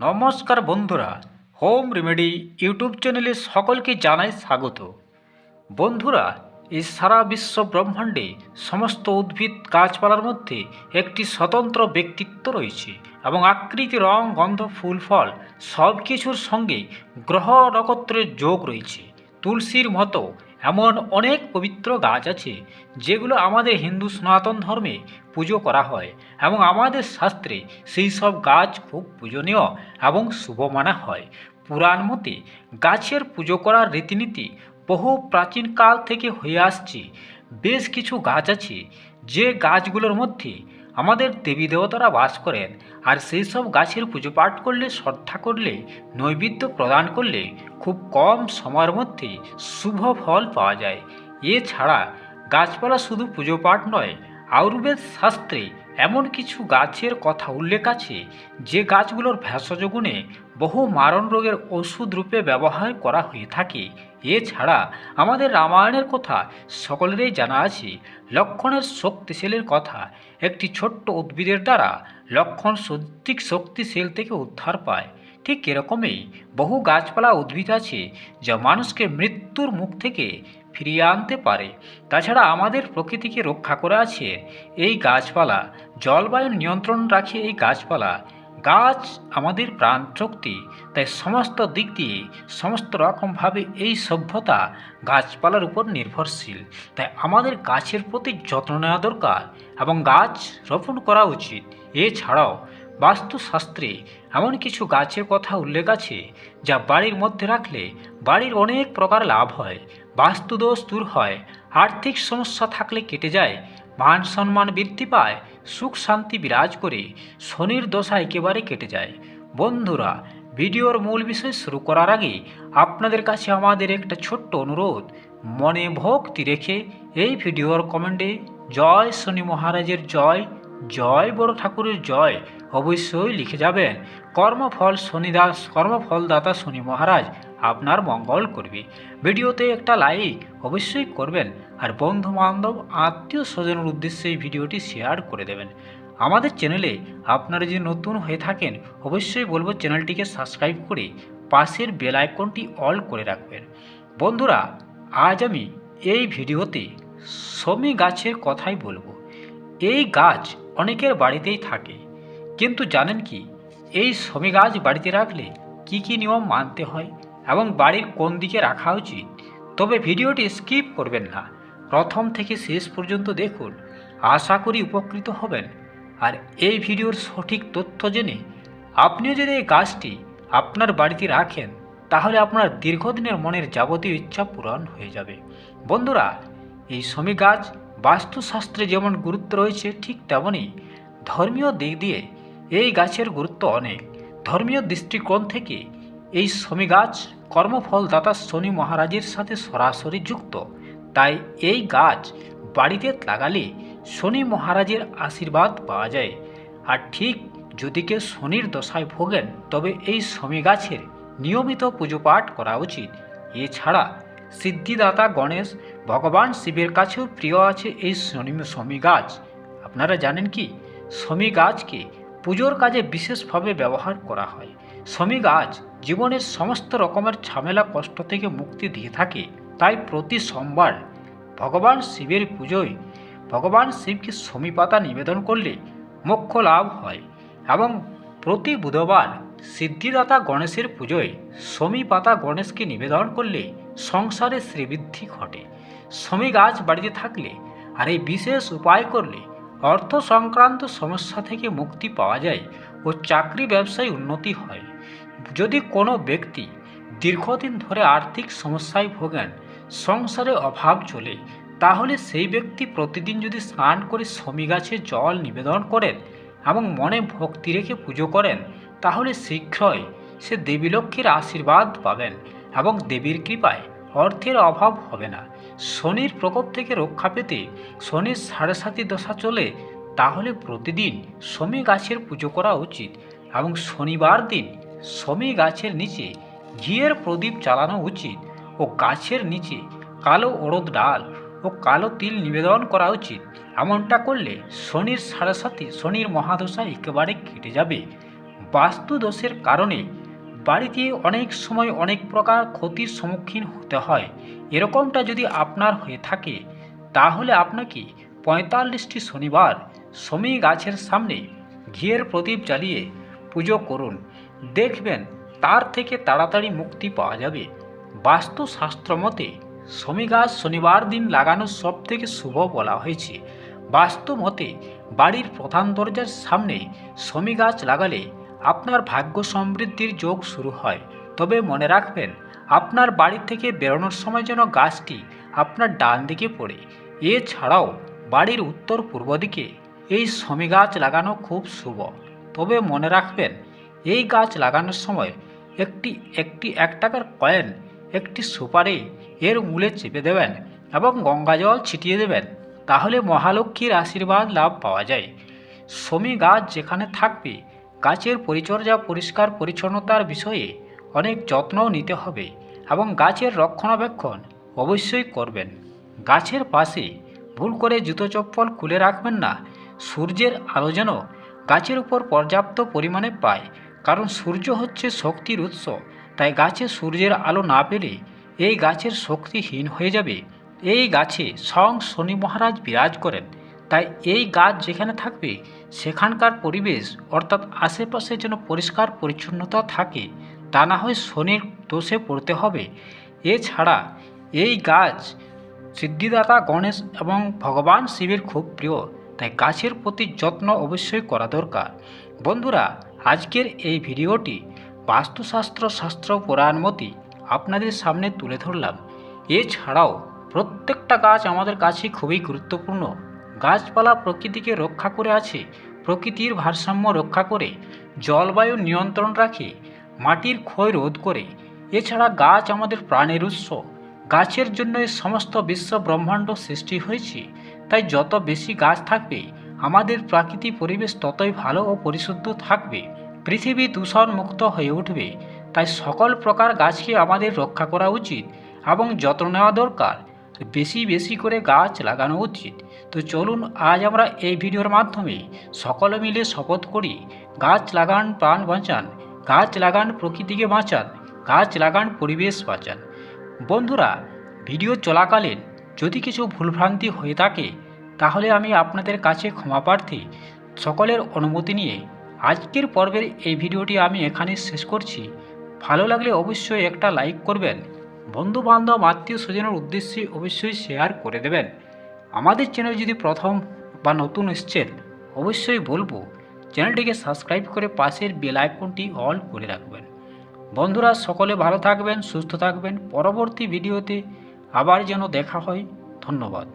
নমস্কার বন্ধুরা, home remedy YouTube চ্যানেলে সকলকে জানাই স্বাগত। বন্ধুরা, এই সারা বিশ্ব ব্রহ্মাণ্ডে সমস্ত উদ্ভিদ গাছপালার মধ্যে একটি স্বতন্ত্র ব্যক্তিত্ব রয়েছে এবং আকৃতি, রং, গন্ধ, ফুল, ফল সব কিছুর সঙ্গে গ্রহ নক্ষত্রের যোগ রয়েছে। তুলসীর মতো এমন অনেক পবিত্র গাছ আছে যেগুলো আমাদের হিন্দু সনাতন ধর্মে পুজো করা হয় এবং আমাদের শাস্ত্রে সেই সব গাছ খুব পূজনীয় এবং শুভ মানা হয়। পুরাণ মতে গাছের পুজো করার রীতিনীতি বহু প্রাচীনকাল থেকে হয়ে আসছে। বেশ কিছু গাছ আছে যে গাছগুলোর মধ্যে আমাদের দেবী দেবতারা বাস করেন, আর সেই সব গাছের পুজো পাঠ করলে, শ্রদ্ধা করলে, নৈবেদ্য প্রদান করলে খুব কম সময়ের মধ্যে শুভ ফল পাওয়া যায়। এছাড়া গাছপালা শুধু পুজো পাঠ নয়, আয়ুর্বেদ শাস্ত্রে এমন কিছু গাছের কথা উল্লেখ আছে যে গাছগুলোর ভেষজ গুণে বহু মারণ রোগের ওষুধ রূপে ব্যবহার করা হয়ে থাকে। এছাড়া আমাদের রামায়ণের কথা সকলেরই জানা আছে। লক্ষণের শক্তিশীলের কথা একটি ছোট্ট উদ্ভিদের দ্বারা লক্ষণ সত্যিক শক্তিশীল থেকে উদ্ধার পায়। ঠিক এরকমই বহু গাছপালা উদ্ভিদ আছে যা মানুষকে মৃত্যুর মুখ থেকে ফিরিয়ে আনতে পারে। তাছাড়া আমাদের প্রকৃতিকে রক্ষা করে আছে। এই গাছপালা, জলবায়ু নিয়ন্ত্রণ রাখে এই গাছপালা। গাছ আমাদের প্রাণ শক্তি তাই সমস্ত দিক দিয়ে সমস্ত রকমভাবে এই সভ্যতা গাছপালার উপর নির্ভরশীল। তাই আমাদের গাছের প্রতি যত্ন নেওয়া দরকার এবং গাছ রোপণ করা উচিত। এছাড়াও বাস্তুশাস্ত্রে এমন কিছু গাছের কথা উল্লেখ আছে যা বাড়ির মধ্যে রাখলে বাড়ির অনেক প্রকার লাভ হয়, বাস্তুদোষ দূর হয়, আর্থিক সমস্যা থাকলে কেটে যায়, মান সম্মান বৃদ্ধি পায়, সুখ শান্তি বিরাজ করে, শনির দশা একেবারে কেটে যায়। বন্ধুরা, ভিডিওর মূল বিষয় শুরু করার আগে আপনাদের কাছে আমাদের একটা ছোট্ট অনুরোধ, মনে ভক্তি রেখে এই ভিডিওর কমেন্টে জয় শনি মহারাজের জয় জয় বড় ঠাকুরের জয়, অবশ্যই লিখে যাবেন। কর্মফল শনিদাস কর্মফলদাতা শনি মহারাজ, আপনার মঙ্গল করবে। ভিডিওতে একটা লাইক অবশ্যই করবেন, আর বন্ধু বান্ধব আত্মীয় স্বজনের উদ্দেশ্যে এই ভিডিওটি শেয়ার করে দেবেন। আমাদের চ্যানেলে আপনারা যদি নতুন হয়ে থাকেন, অবশ্যই বলব চ্যানেলটিকে সাবস্ক্রাইব করে পাশের বেল আইকনটি অল করে রাখবেন। বন্ধুরা, আজ আমি এই ভিডিওতে সমী গাছের কথাই বলব। এই গাছ অনেকের বাড়িতেই থাকে। কিন্তু জানেন কি, এই সমী গাছ বাড়িতে রাখলে কি কি নিয়ম মানতে হয় এবং বাড়ির কোন দিকে রাখা উচিত? তবে ভিডিওটি স্কিপ করবেন না। প্রথম থেকে শেষ পর্যন্ত দেখুন। আশা করি উপকৃত হবেন। আর এই ভিডিওর সঠিক তথ্য জেনে আপনিও যদি এই গাছটি আপনার বাড়িতে রাখেন, তাহলে আপনার দীর্ঘদিনের মনের যাবতীয় ইচ্ছা পূরণ হয়ে যাবে। বন্ধুরা, এই সমী গাছ বাস্তুশাস্ত্রে যেমন গুরুত্ব রয়েছে, ঠিক তেমনই ধর্মীয় দিক দিয়ে এই গাছের গুরুত্ব অনেক। ধর্মীয় দৃষ্টিকোণ থেকে এই শমি গাছ কর্মফলদাতা শনি মহারাজের সাথে সরাসরি যুক্ত। তাই এই গাছ বাড়িতে লাগালে শনি মহারাজের আশীর্বাদ পাওয়া যায়। আর ঠিক যদি কেউ শনির দশায় ভোগেন, তবে এই শমি গাছের নিয়মিত পুজো পাঠ করা উচিত। এছাড়া সিদ্ধিদাতা গণেশ, ভগবান শিবের কাছেও প্রিয় আছে এই শমী গাছ। আপনারা জানেন কি? শমী গাছকে পুজোর কাজে বিশেষভাবে ব্যবহার করা হয়। শমী গাছ জীবনের সমস্ত রকমের ঝামেলা, কষ্ট থেকে মুক্তি দিয়ে থাকে। তাই প্রতি সোমবার ভগবান শিবের পুজোয় ভগবান শিবকে শমী পাতা নিবেদন করলে মোক্ষ লাভ হয় এবং প্রতি বুধবার সিদ্ধিদাতা গণেশের পুজোয় শমী পাতা গণেশকে নিবেদন করলে সংসারে শ্রীবৃদ্ধি ঘটে। শমী গাছ বাড়িতে থাকলে আর এই বিশেষ উপায় করলে অর্থ সংক্রান্ত সমস্যা থেকে মুক্তি পাওয়া যায় ও চাকরি ব্যবসায় উন্নতি হয়। যদি কোনো ব্যক্তি দীর্ঘদিন ধরে আর্থিক সমস্যায় ভোগেন, সংসারে অভাব চলে, তাহলে সেই ব্যক্তি প্রতিদিন যদি স্নান করে শমী গাছে জল নিবেদন করেন এবং মনে ভক্তি রেখে পুজো করেন তাহলে শীঘ্রই সে দেবী লক্ষ্মীর আশীর্বাদ পাবেন এবং দেবীর কৃপায় অর্থের অভাব হবে না। শনির প্রকোপ থেকে রক্ষা পেতে শনির সাড়ে সাতি দশা চলে, তাহলে প্রতিদিন শমী গাছের পুজো করা উচিত এবং শনিবার দিন শমী গাছের নিচে ঘিয়ের প্রদীপ জ্বালানো উচিত ও গাছের নিচে কালো ওড়দ ডাল ও কালো তিল নিবেদন করা উচিত। এমনটা করলে শনির সাড়ে সাথে শনির মহাদশা একেবারে কেটে যাবে। বাস্তু দোষের কারণে বাড়িতে অনেক সময় অনেক প্রকার ক্ষতির সম্মুখীন হতে হয়। এরকমটা যদি আপনার হয়ে থাকে, তাহলে আপনাকে পঁয়তাল্লিশটি শনিবার সমী গাছের সামনে ঘিয়ের প্রদীপ জ্বালিয়ে পুজো করুন। দেখবেন তার থেকে তাড়াতাড়ি মুক্তি পাওয়া যাবে। বাস্তুশাস্ত্র মতে, সমী গাছ শনিবার দিন লাগানো সব থেকে শুভ বলা হয়েছে। বাস্তু মতে, বাড়ির প্রধান দরজার সামনে সমী গাছ লাগালে আপনার ভাগ্য সমৃদ্ধির যোগ শুরু হয়। তবে মনে রাখবেন, আপনার বাড়ি থেকে বেরোনোর সময় যেন গাছটি আপনার ডান দিকে পড়ে। এছাড়াও বাড়ির উত্তর পূর্ব দিকে এই সমী গাছ লাগানো খুব শুভ। তবে মনে রাখবেন, এই গাছ লাগানোর সময় একটি একটি এক টাকার কয়েন, একটি সুপারি এর মূলে চেপে দেবেন এবং গঙ্গা জল ছিটিয়ে দেবেন। তাহলে মহালক্ষ্মীর আশীর্বাদ লাভ পাওয়া যায়। সমী গাছ যেখানে থাকবে গাছের পরিচর্যা, পরিষ্কার পরিচ্ছন্নতার বিষয়ে অনেক যত্নও নিতে হবে এবং গাছের রক্ষণাবেক্ষণ অবশ্যই করবেন। গাছের পাশে ভুল করে জুতো চপ্পল খুলে রাখবেন না। সূর্যের আলো যেন গাছের উপর পর্যাপ্ত পরিমাণে পায়। কারণ সূর্য হচ্ছে শক্তির উৎস, তাই গাছে সূর্যের আলো না পেলে এই গাছের শক্তিহীন হয়ে যাবে। এই গাছে স্বয়ং শনি মহারাজ বিরাজ করেন, তাই এই গাছ যেখানে থাকবে সেখানকার পরিবেশ অর্থাৎ আশেপাশে যেন পরিষ্কার পরিচ্ছন্নতা থাকে, তা না হয় শনির দোষে পড়তে হবে। এছাড়া এই গাছ সিদ্ধিদাতা গণেশ এবং ভগবান শিবের খুব প্রিয়, তাই গাছের প্রতি যত্ন অবশ্যই করা দরকার। বন্ধুরা, আজকের এই ভিডিওটি বাস্তুশাস্ত্র শাস্ত্র পুরাণ মতি আপনাদের সামনে তুলে ধরলাম। এছাড়াও প্রত্যেকটা গাছ আমাদের কাছে খুবই গুরুত্বপূর্ণ। গাছপালা প্রকৃতিকে রক্ষা করে আছে, প্রকৃতির ভারসাম্য রক্ষা করে, জলবায়ু নিয়ন্ত্রণ রাখে, মাটির ক্ষয় রোধ করে। এছাড়া গাছ আমাদের প্রাণের উৎস। গাছের জন্য এই সমস্ত বিশ্ব ব্রহ্মাণ্ড সৃষ্টি হয়েছে। তাই যত বেশি গাছ থাকবে, আমাদের প্রাকৃতিক পরিবেশ ততই ভালো ও পরিশুদ্ধ থাকবে। পৃথিবী দূষণ মুক্ত হয়ে উঠবে। তাই সকল প্রকার গাছকে আমাদের রক্ষা করা উচিত এবং যত্ন নেওয়া দরকার। বেশি বেশি করে গাছ লাগানো উচিত। তো চলুন আজ আমরা এই ভিডিওর মাধ্যমে সকলে মিলে শপথ করি, গাছ লাগান, প্রাণ বাঁচান, গাছ লাগান, প্রকৃতিকে বাঁচান, গাছ লাগান, পরিবেশ বাঁচান। বন্ধুরা, ভিডিও চলাকালীন যদি কিছু ভুলভ্রান্তি হয়ে থাকে, তাহলে আমি আপনাদের কাছে ক্ষমা প্রার্থী সকলের অনুমতি নিয়ে আজকের পর্বের এই ভিডিওটি আমি এখানে শেষ করছি। ভালো লাগলে অবশ্যই একটা লাইক করবেন। বন্ধু বান্ধব আত্মীয় স্বজনের উদ্দেশ্যে অবশ্যই শেয়ার করে দেবেন। আমাদের চ্যানেল যদি প্রথম বা নতুন এসছেন, অবশ্যই বলব চ্যানেলটিকে সাবস্ক্রাইব করে পাশের বেল আইকনটি অল করে রাখবেন। বন্ধুরা, সকলে ভালো থাকবেন, সুস্থ থাকবেন। পরবর্তী ভিডিওতে আবার যেন দেখা হয়। ধন্যবাদ।